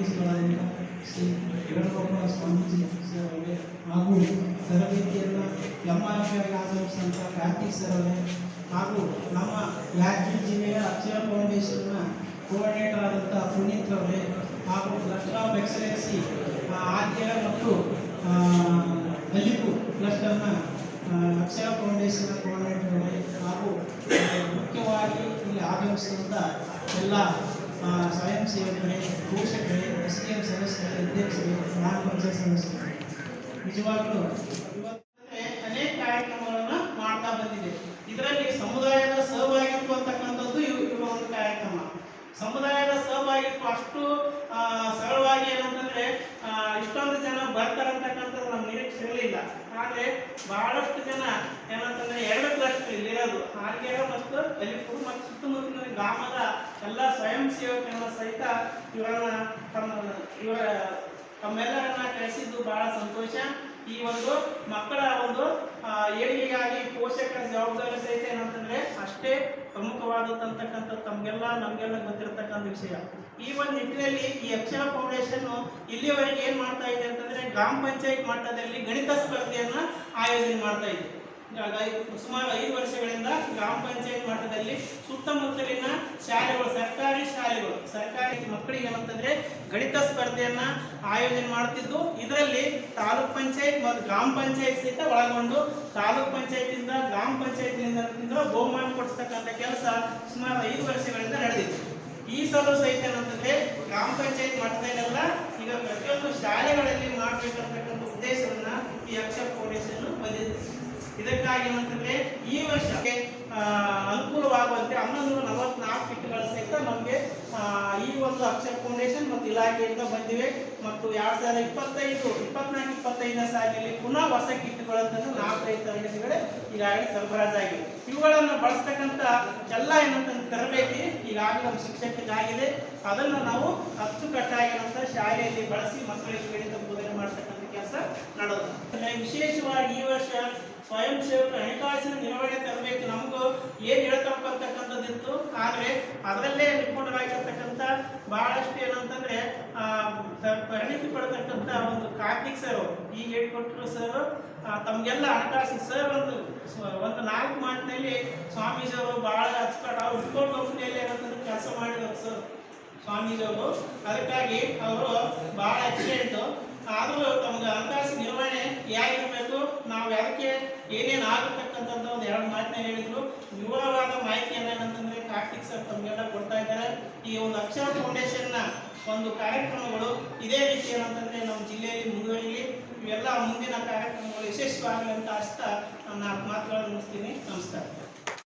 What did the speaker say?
ಸ್ವಾಮೀಜಿಗಳಾದ ಶ್ರೀ ವೇಣುಗೋಪಾಲ ಸ್ವಾಮೀಜಿ ಅವರೇ ಹಾಗೂ ತರಬೇತಿಯನ್ನು ಎಂ ಆರ್ ಆಚರಿಸಿದಂಥ ಕಾರ್ತಿಕ್ ಸರ್ ಹಾಗೂ ನಮ್ಮ ಯಾದಗಿರಿ ಜಿಲ್ಲೆಯ ಅಕ್ಷರ ಫೌಂಡೇಶನ್ನ ಕೋಆರ್ಡಿನೇಟರ್ ಆದಂಥ ಪುನೀತ್ ಅವರೇ ಹಾಗೂ ಕ್ಲಸ್ಟರ್ ಆಫ್ ಎಕ್ಸಲೆನ್ಸಿ ಆದ್ಯ ಮತ್ತು ಆ, ಅಲಿಪು ಕ್ಲಸ್ಟರ್ನ ಅಕ್ಷರ ಫೌಂಡೇಶನ್ ಕೋಆರ್ಡಿನೇಟರ್ ಅವರೇ ಹಾಗೂ ಮುಖ್ಯವಾಗಿ ಇಲ್ಲಿ ಆಗಮಿಸಿದಂಥ ಎಲ್ಲ ಸ್ವಯಂ ಸೇವಕರೇ ಪೋಷಕರೇ ಎಸ್ ಡಿ ಎಂ ಸದಸ್ಯರೇ ಅಧ್ಯಕ್ಷರು ಗ್ರಾಮ ಪಂಚಾಯತ್ ಸದಸ್ಯರು ನಿಜವಾಗ್ಲೂ ಅನೇಕ ಕಾರ್ಯಕ್ರಮಗಳನ್ನು ಮಾಡ್ತಾ ಬಂದಿದೆ. ಇದರಲ್ಲಿ ಸಮುದಾಯದ ಸಹಭಾಗಿತ್ವ ಅಂತಕ್ಕಂಥದ್ದು ಇವು, ಇವ ಒಂದು ಕಾರ್ಯಕ್ರಮ. ಸಮುದಾಯದ ಸಹಭಾಗಿತ್ವ ಅಷ್ಟು ಸರಳವಾಗಿ ಏನಂತಂದ್ರೆ ಇಷ್ಟೊಂದು ಜನ ಬರ್ತಾರಂತಕ್ಕಂಥದ್ದು ನಮ್ಮ ನಿರೀಕ್ಷೆ ಇರಲಿಲ್ಲ ಆದರೆ ಬಹಳಷ್ಟು ಜನ ಏನಂತಂದ್ರೆ ಎರಡು ಹಾರ್ಗೆರೆ ಮತ್ತು ಅಲಿಪುರ ಮತ್ತು ಸುತ್ತಮುತ್ತಲಿನ ಗ್ರಾಮದ ಎಲ್ಲ ಸ್ವಯಂ ಸೇವಕರನ್ನ ಸಹಿತ ಇವರನ್ನ ತಮ್ಮ ಇವರ ತಮ್ಮೆಲ್ಲರನ್ನ ಕಳಿಸಿದ್ದು ಬಹಳ ಸಂತೋಷ. ಈ ಒಂದು ಮಕ್ಕಳ ಒಂದು ಏಳಿಗೆಗಾಗಿ ಪೋಷಕರ ಜವಾಬ್ದಾರಿ ಸಹಿತ ಏನಂತಂದ್ರೆ ಅಷ್ಟೇ ಪ್ರಮುಖವಾದಂತಕ್ಕಂಥ ತಮಗೆಲ್ಲ, ನಮಗೆಲ್ಲ ಗೊತ್ತಿರತಕ್ಕಂಥ ವಿಷಯ. ಈ ಒಂದು ನಿಟ್ಟಿನಲ್ಲಿ ಈ ಅಕ್ಷರ ಫೌಂಡೇಶನ್ ಇಲ್ಲಿವರೆಗೆ ಏನ್ ಮಾಡ್ತಾ ಇದೆ ಅಂತಂದ್ರೆ ಗ್ರಾಮ ಪಂಚಾಯತ್ ಮಟ್ಟದಲ್ಲಿ ಗಣಿತ ಸ್ಪರ್ಧೆಯನ್ನ ಆಯೋಜನೆ ಮಾಡ್ತಾ ಇದೆ. ಸುಮಾರು ಐದು ವರ್ಷಗಳಿಂದ ಗ್ರಾಮ ಪಂಚಾಯತ್ ಮಟ್ಟದಲ್ಲಿ ಸುತ್ತಮುತ್ತಲಿನ ಶಾಲೆಗಳು, ಸರ್ಕಾರಿ ಶಾಲೆಗಳು, ಸರ್ಕಾರಿ ಮಕ್ಕಳಿಗೆ ಏನಂತಂದ್ರೆ ಗಣಿತ ಸ್ಪರ್ಧೆಯನ್ನ ಆಯೋಜನೆ ಮಾಡ್ತಿದ್ದು ಇದರಲ್ಲಿ ತಾಲೂಕ್ ಪಂಚಾಯತ್ ಮತ್ತು ಗ್ರಾಮ ಪಂಚಾಯತ್ ಸಹಿತ ಒಳಗೊಂಡು ತಾಲೂಕ್ ಪಂಚಾಯತಿಂದ ಗ್ರಾಮ ಪಂಚಾಯತ್ನಿಂದ ಬಹುಮಾನ ಕೊಡಿಸ್ತಕ್ಕಂಥ ಕೆಲಸ ಸುಮಾರು ಐದು ವರ್ಷಗಳಿಂದ ನಡೆದಿದೆ. ಈ ಸಲ ಸಹಿತ ಏನಂತಂದ್ರೆ ಗ್ರಾಮ ಪಂಚಾಯತ್ ಮಟ್ಟದಲ್ಲೆಲ್ಲ ಈಗ ಪ್ರತಿಯೊಂದು ಶಾಲೆಗಳಲ್ಲಿ ಮಾಡಬೇಕಂತಕ್ಕಂಥ ಉದ್ದೇಶವನ್ನ ಈ ಅಕ್ಷರ ಫೌಂಡೇಶನ್ ಬಂದಿದೆ ಇದಕ್ಕಾಗಿ ಏನಂತಂದ್ರೆ ಈ ವರ್ಷಕ್ಕೆ ಅನುಕೂಲವಾಗುವಂತೆ ಹನ್ನೊಂದು, ನಲವತ್ನಾಲ್ಕು ಕಿಟ್ಗಳ ಸಹಿತ ನಮಗೆ ಈ ಒಂದು ಅಕ್ಷರ ಫೌಂಡೇಶನ್ ಮತ್ತು ಇಲಾಖೆಯಿಂದ ಬಂದಿವೆ. ಮತ್ತು ಎರಡ್ ಸಾವಿರದ ಇಪ್ಪತ್ತೈದು, ಇಪ್ಪತ್ನಾಲ್ಕು, ಇಪ್ಪತ್ತೈದನೇ ಸಾಲಿನಲ್ಲಿ ಪುನಃ ಹೊಸ ಕಿಟ್ಗಳಂತಂದು ನಾಲ್ಕೈದು ತರಗತಿಗಳೇ ಈಗಾಗಲೇ ಸರಬರಾಜಾಗಿವೆ. ಇವುಗಳನ್ನು ಬಳಸ್ತಕ್ಕಂಥ ಎಲ್ಲ ಏನಂತಂದ್ರೆ ತರಬೇತಿ ಈಗಾಗಲೇ ನಮ್ಮ ಶಿಕ್ಷಕರಿಗಾಗಿದೆ ಅದನ್ನು ನಾವು ಹತ್ತು ಕಟ್ಟಾಗಿರುವಂತಹ ಶಾಲೆಯಲ್ಲಿ ಬಳಸಿ ಮಕ್ಕಳಿಗೆ ಗಣಿತ ಬೋಧನೆ ಮಾಡ್ತಕ್ಕಂಥ ಕೆಲಸ ನಡೋದು. ವಿಶೇಷವಾಗಿ ಈ ವರ್ಷ ಸ್ವಯಂ ಸೇವಕ ಹಣಕಾಸಿನ ನಿರ್ವಹಣೆ ತರಬೇಕು. ನಮಗೂ ಏನ್ ಹೇಳ್ತಪ್ಪ ಅಂತಕ್ಕಂಥದ್ದಿತ್ತು. ಆದ್ರೆ ಅದರಲ್ಲೇ ನಿಪುಣರಾಗಿರ್ತಕ್ಕಂಥ ಬಹಳಷ್ಟು ಏನಂತಂದ್ರೆ ಪರಿಣಿತಿ ಪಡ್ತಕ್ಕಂಥ ಒಂದು ಕಾರ್ತಿಕ್ ಸರ್ ಅವರು ಈಗ ಹೇಳ್ಕೊಟ್ರು ಸರ್ ತಮಗೆಲ್ಲ ಹಣಕಾಸಿನ ಸರ್ ಒಂದು ಒಂದು ನಾಲ್ಕು ಮಾತಿನಲ್ಲಿ ಸ್ವಾಮೀಜಿ ಅವರು ಬಹಳ ಅಚ್ಚುಕಟ್ಟು ಅವ್ರು ಕಂಪ್ನಿಯಲ್ಲಿ ಏನಂತಂದ್ರೆ ಕೆಲಸ ಮಾಡಿದ್ರು ಸರ್ ಸ್ವಾಮೀಜಿಯವರು ಅದಕ್ಕಾಗಿ ಅವರು ಭಾಳ ಎಕ್ಸಿಡೆಂಟು ಆದರೂ ತಮ್ಗೆ ಹಣಕಾಸು ನಿರ್ವಹಣೆ ಹೇಗಿರಬೇಕು, ನಾವು ಅದಕ್ಕೆ ಏನೇನು ಆಗತಕ್ಕಂಥದ್ದು ಒಂದು ಎರಡು ಮಾತನ್ನ ಹೇಳಿದ್ರು. ವಿವರವಾದ ಮಾಹಿತಿಯನ್ನು ಏನಂತಂದ್ರೆ ಕಾರ್ತಿಕ್ ಸರ್ ತಮಗೆಲ್ಲ ಕೊಡ್ತಾ ಇದ್ದಾರೆ. ಈ ಒಂದು ಅಕ್ಷರ ಫೌಂಡೇಶನ್ನ ಒಂದು ಕಾರ್ಯಕ್ರಮಗಳು ಇದೇ ರೀತಿ ಏನಂತಂದ್ರೆ ನಮ್ಮ ಜಿಲ್ಲೆಯಲ್ಲಿ ಮುಂದುವರಿಲಿ. ಇವೆಲ್ಲ ಮುಂದಿನ ಕಾರ್ಯಕ್ರಮಗಳು ಯಶಸ್ವಿಯಾಗಲಿ ಅಂತ ಆಸ್ತಾ ನಾನು ನಾಲ್ಕು ಮಾತುಗಳನ್ನು ಮುಗಿಸ್ತೀನಿ. ನಮಸ್ಕಾರ.